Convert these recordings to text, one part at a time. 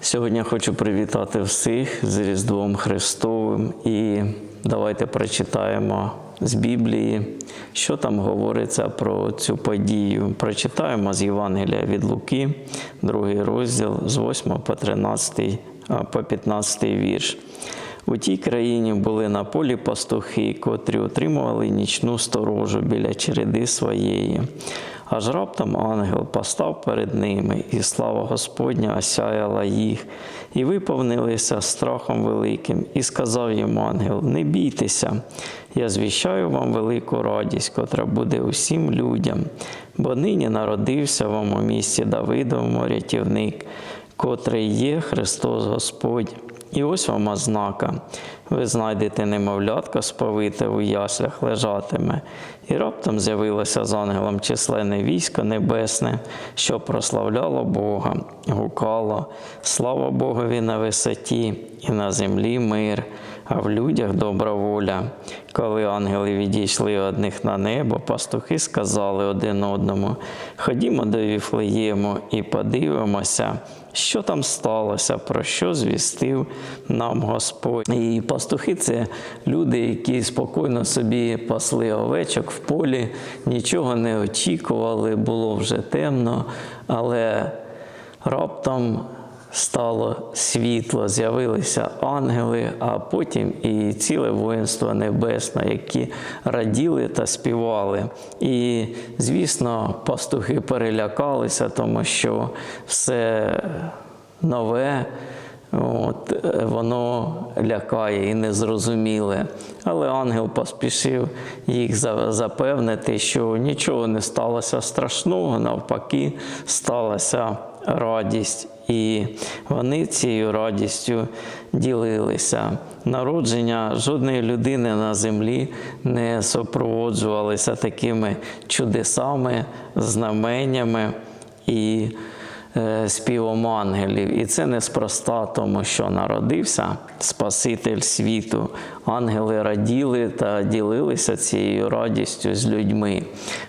Сьогодні хочу привітати всіх з Різдвом Христовим і давайте прочитаємо з Біблії, що там говориться про цю подію. Прочитаємо з Євангелія від Луки, другий розділ з 8 по 13 по 15 вірш. У тій країні були на полі пастухи, котрі отримували нічну сторожу біля череди своєї. Аж раптом ангел постав перед ними, і слава Господня осяяла їх, і виповнилися страхом великим, і сказав їм ангел: Не бійтеся, я звіщаю вам велику радість, котра буде усім людям, бо нині народився вам у місті Давидовому рятівник, котрий є Христос Господь. І ось вам ознака. Ви знайдете немовлятка сповите у яслях лежатиме. І раптом з'явилося з ангелом численне військо небесне, що прославляло Бога, гукало, слава Богові на висоті, і на землі мир, а в людях добра воля. Коли ангели відійшли одних на небо, пастухи сказали один одному: Ходімо до Віфлеєму і подивимося, що там сталося, про що звістив нам Господь. І пастухи це люди, які спокійно собі пасли овечок в полі, нічого не очікували, було вже темно, але раптом стало світло, з'явилися ангели, а потім і ціле воїнство небесне, які раділи та співали. І, звісно, пастухи перелякалися, тому що все нове. От, воно лякає і незрозуміле. Але ангел поспішив їх запевнити, що нічого не сталося страшного, навпаки, сталася радість. І вони цією радістю ділилися. Народження жодної людини на землі не супроводжувалися такими чудесами, знаменнями і співом ангелів. І це неспроста, тому що народився Спаситель світу. Ангели раділи та ділилися цією радістю з людьми.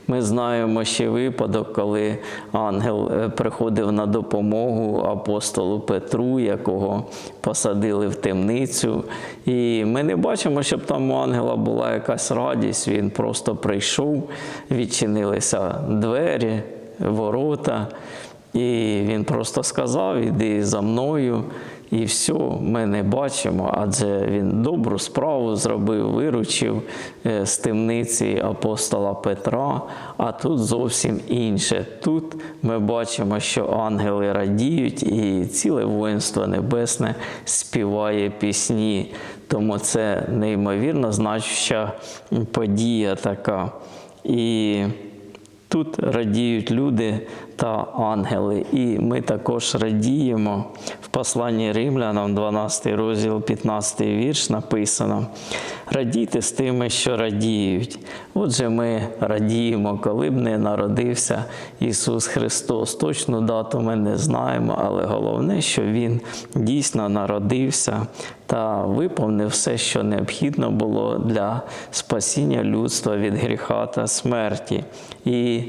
Ми знаємо ще випадок, коли ангел е, приходив на допомогу апостолу Петру, якого посадили в темницю. І ми не бачимо, щоб там у ангела була якась радість. Він просто прийшов, відчинилися двері, ворота. І він просто сказав: іди за мною, і все, ми не бачимо, адже він добру справу зробив, виручив е, з темниці апостола Петра, а тут зовсім інше. Тут ми бачимо, що ангели радіють, і ціле воїнство небесне співає пісні. Тому це неймовірно значуща подія така. І Тут радіють люди та ангели, і ми також радіємо. В посланні римлянам, 12 розділ, 15 вірш написано: радійте з тими, що радіють. Отже, ми радіємо, коли б не народився Ісус Христос. Точну дату ми не знаємо, але головне, що Він дійсно народився та виповнив все, що необхідно було для спасіння людства від гріха та смерті. І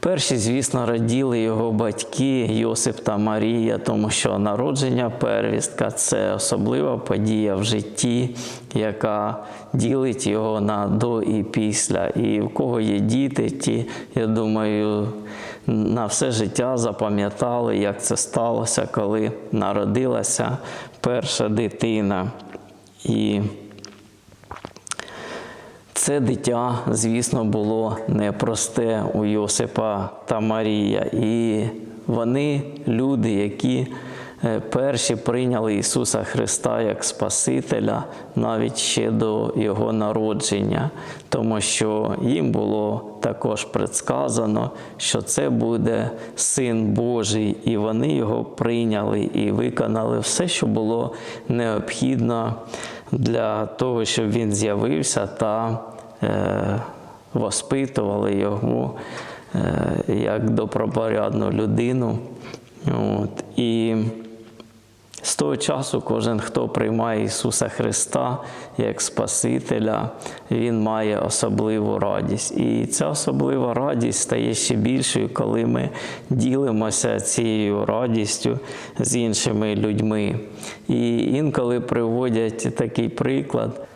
перші, звісно, раділи його батьки Йосип та Марія, тому що народження первістка це особлива подія в житті, яка ділить його на до і після. І в кого є діти, ті, я думаю, на все життя запам'ятали, як це сталося, коли народилася перша дитина. І це дитя, звісно, було непросте у Йосипа та Марія. І вони люди, які е, перші прийняли Ісуса Христа як Спасителя навіть ще до Його народження, тому що їм було також предсказано, що це буде Син Божий, і вони його прийняли і виконали все, що було необхідно для того, щоб він з'явився та е, воспитували його е, як добропорядну людину. От. І Того часу кожен, хто приймає Ісуса Христа як Спасителя, Він має особливу радість. І ця особлива радість стає ще більшою, коли ми ділимося цією радістю з іншими людьми. І інколи приводять такий приклад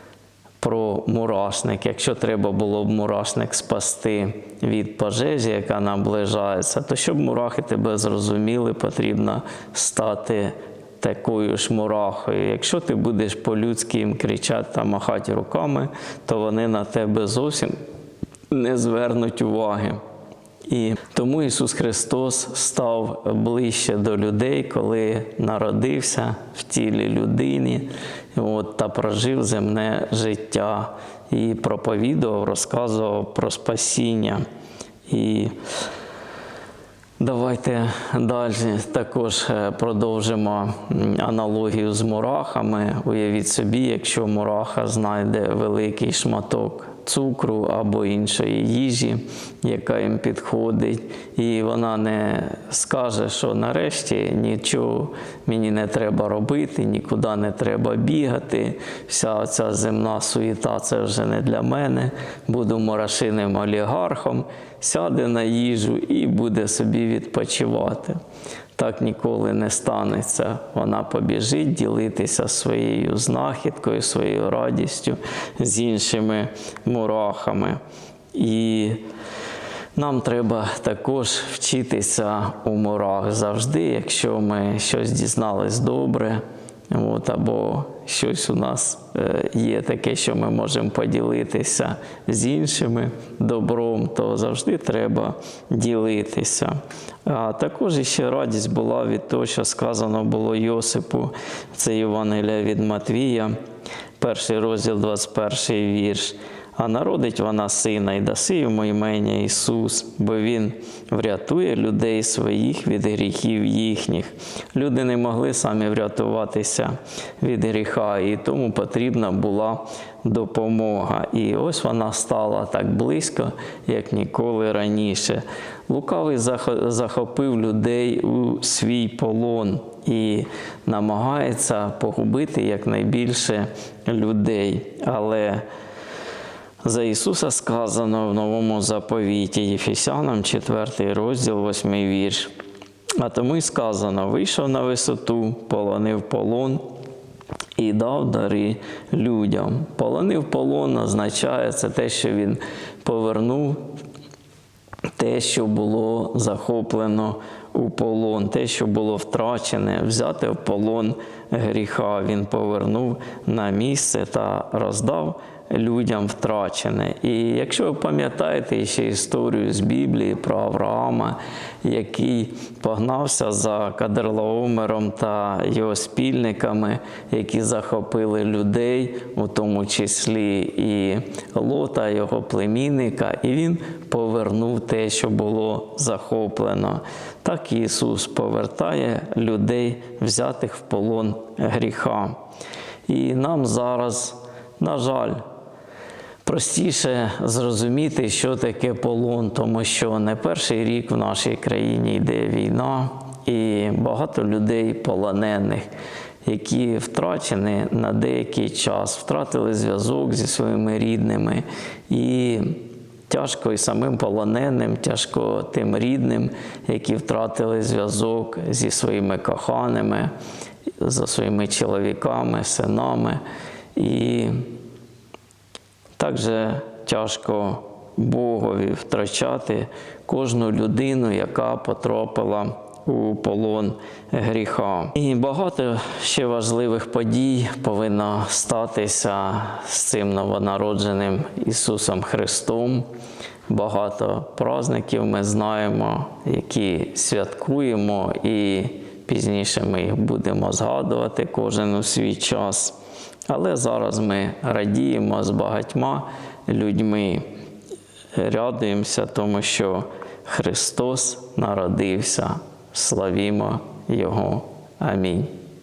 про мурашник. Якщо треба було б мурашник спасти від пожежі, яка наближається, то щоб мурахи тебе зрозуміли, потрібно стати такою ж мурахою. Якщо ти будеш по-людськи їм кричати та махати руками, то вони на тебе зовсім не звернуть уваги. І тому Ісус Христос став ближче до людей, коли народився в тілі людині от, та прожив земне життя і проповідував, розказував про спасіння. І Давайте далі також е, продовжимо аналогію з мурахами. Уявіть собі, якщо мураха знайде великий шматок цукру або іншої їжі, яка їм підходить, і вона не скаже, що нарешті нічого мені не треба робити, нікуди не треба бігати. Вся ця земна суєта це вже не для мене. Буду мурашиним олігархом, сяде на їжу і буде собі відпочивати. Так ніколи не станеться. Вона побіжить ділитися своєю знахідкою, своєю радістю з іншими мурахами. І нам треба також вчитися у мурах завжди, якщо ми щось дізнались добре, от, або щось у нас е, є таке, що ми можемо поділитися з іншими добром, то завжди треба ділитися. А також ще радість була від того, що сказано було Йосипу, це Євангелія від Матвія, перший розділ, 21 вірш. А народить вона сина і даси йому імення Ісус, бо Він врятує людей своїх від гріхів їхніх. Люди не могли самі врятуватися від гріха, і тому потрібна була допомога. І ось вона стала так близько, як ніколи раніше. Лукавий захопив людей у свій полон і намагається погубити якнайбільше людей. Але за Ісуса сказано в новому заповіті Єфесянам, 4 розділ, 8 вірш. А тому й сказано: вийшов на висоту, полонив полон і дав дари людям. Полонив полон означає це те, що він повернув те, що було захоплено у полон, те, що було втрачене, взяти в полон гріха. Він повернув на місце та роздав людям втрачене. І якщо ви пам'ятаєте ще історію з Біблії про Авраама, який погнався за Кадерлаомером та його спільниками, які захопили людей, у тому числі і Лота, його племінника, і він повернув те, що було захоплено. Так Ісус повертає людей, взятих в полон гріха. І нам зараз, на жаль, простіше зрозуміти, що таке полон, тому що не перший рік в нашій країні йде війна, і багато людей полонених, які втрачені на деякий час, втратили зв'язок зі своїми рідними. І Тяжко і самим полоненим, тяжко тим рідним, які втратили зв'язок зі своїми коханими, зі своїми чоловіками, синами. І також тяжко Богові втрачати кожну людину, яка потрапила у полон гріха. І багато ще важливих подій повинно статися з цим новонародженим Ісусом Христом. Багато праздників ми знаємо, які святкуємо, і пізніше ми їх будемо згадувати кожен у свій час. Але зараз ми радіємо з багатьма людьми, радуємося, тому що Христос народився. Славімо Його. Амінь.